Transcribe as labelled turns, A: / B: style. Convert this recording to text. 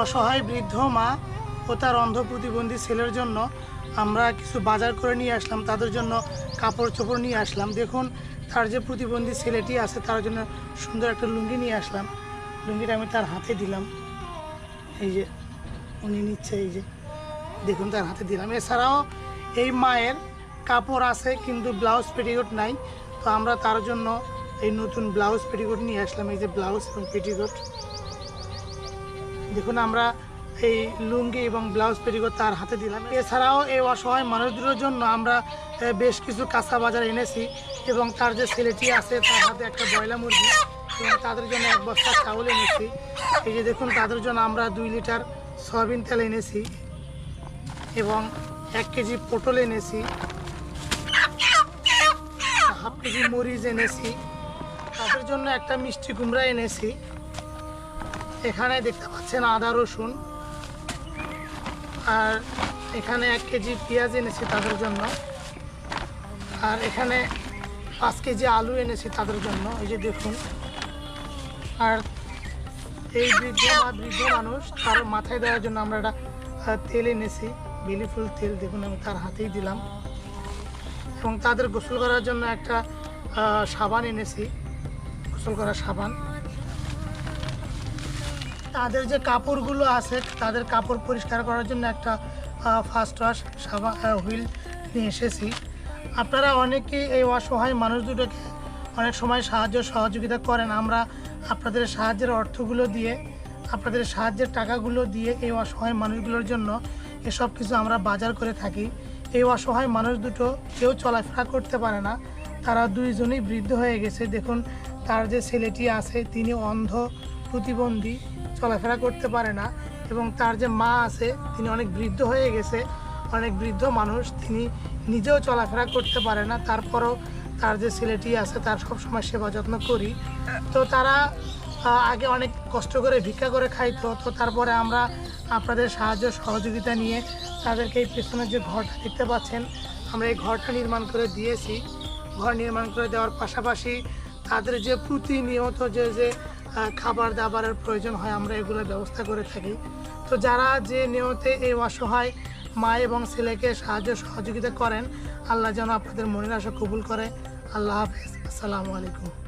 A: অসহায় বৃদ্ধ মা ও তার অন্ধ প্রতিবন্ধী ছেলের জন্য আমরা কিছু বাজার করে নিয়ে আসলাম, তাদের জন্য কাপড় চোপড় নিয়ে আসলাম। দেখুন, তার যে প্রতিবন্ধী ছেলেটি আছে, তার জন্য সুন্দর একটা লুঙ্গি নিয়ে আসলাম। লুঙ্গিটা আমি তার হাতে দিলাম। এই যে, উনি নিচ্ছে, এই যে, দেখুন তার হাতে দিলাম। এছাড়াও এই মায়ের কাপড় আছে, কিন্তু ব্লাউজ পেটিকোট নাই। তো আমরা তার জন্য এই নতুন ব্লাউজ পেটিকোট নিয়ে আসলাম, এই যে ব্লাউজ এবং পেটিকোট। দেখুন, আমরা এই লুঙ্গি এবং ব্লাউজ পেটিকোট তার হাতে দিলাম। এছাড়াও এই অসহায় মানুষদের জন্য আমরা বেশ কিছু কাঁচা বাজার এনেছি এবং তার যে ছেলেটি আছে, তার হাতে একটা বয়লা মুরগি এবং তাদের জন্য এক বস্তা চাউল এনেছি। এই যে দেখুন, তাদের জন্য আমরা দুই লিটার সয়াবিন তেল এনেছি এবং এক কেজি পটল এনেছি, হাফ কেজি মরিচ এনেছি, তাদের জন্য একটা মিষ্টি কুমড়া এনেছি। এখানে দেখতে পাচ্ছেন আদা, রসুন। আর এখানে এক কেজি পেঁয়াজ এনেছি তাদের জন্য। আর এখানে পাঁচ কেজি আলু এনেছি তাদের জন্য, এই যে দেখুন। আর এই বৃদ্ধ বা বৃদ্ধ মানুষ তার মাথায় দেওয়ার জন্য আমরা একটা তেল এনেছি, বেলি ফুল তেল, দেখুন আমি তার হাতেই দিলাম। এবং তাদের গোসল করার জন্য একটা সাবান এনেছি, গোসল করার সাবান। তাদের যে কাপড়গুলো আছে, তাদের কাপড় পরিষ্কার করার জন্য একটা ফার্স্ট ওয়াশ সাবা হুইল নিয়ে এসেছি। আপনারা অনেকেই এই অসহায় মানুষ দুটোকে অনেক সময় সাহায্য সহযোগিতা করেন। আমরা আপনাদের সাহায্যের অর্থগুলো দিয়ে, আপনাদের সাহায্যের টাকাগুলো দিয়ে এই অসহায় মানুষগুলোর জন্য এসব কিছু আমরা বাজার করে থাকি। এই অসহায় মানুষ দুটো কেউ চলাফেরা করতে পারে না। তারা দুইজনই বৃদ্ধ হয়ে গেছে। দেখুন, তার যে ছেলেটি আছে, তিনি অন্ধ প্রতিবন্ধী চলাফেরা করতে পারে না এবং তার যে মা আছে, তিনি অনেক বৃদ্ধ হয়ে গেছে, অনেক বৃদ্ধ মানুষ, তিনি নিজেও চলাফেরা করতে পারে না। তারপরও তার যে ছেলেটি আছে, তার সবসময় সেবা যত্ন করি। তো তারা আগে অনেক কষ্ট করে ভিক্ষা করে খাইতো। তো তারপরে আমরা আপনাদের সাহায্য সহযোগিতা নিয়ে তাদেরকে এই পেছনের যে ঘরটা দেখতে পাচ্ছেন, আমরা এই ঘরটা নির্মাণ করে দিয়েছি। ঘর নির্মাণ করে দেওয়ার পাশাপাশি তাদের যে প্রতিনিয়ত যে যে খাবার দাবারের প্রয়োজন হয়, আমরা এগুলো ব্যবস্থা করে থাকি। তো যারা যে নিয়তে এই অসহায় মা এবং ছেলেকে সাহায্য সহযোগিতা করেন, আল্লাহ যেন আপনাদের মনের আশা কবুল করে। আল্লাহ হাফিজ। আসসালামু আলাইকুম।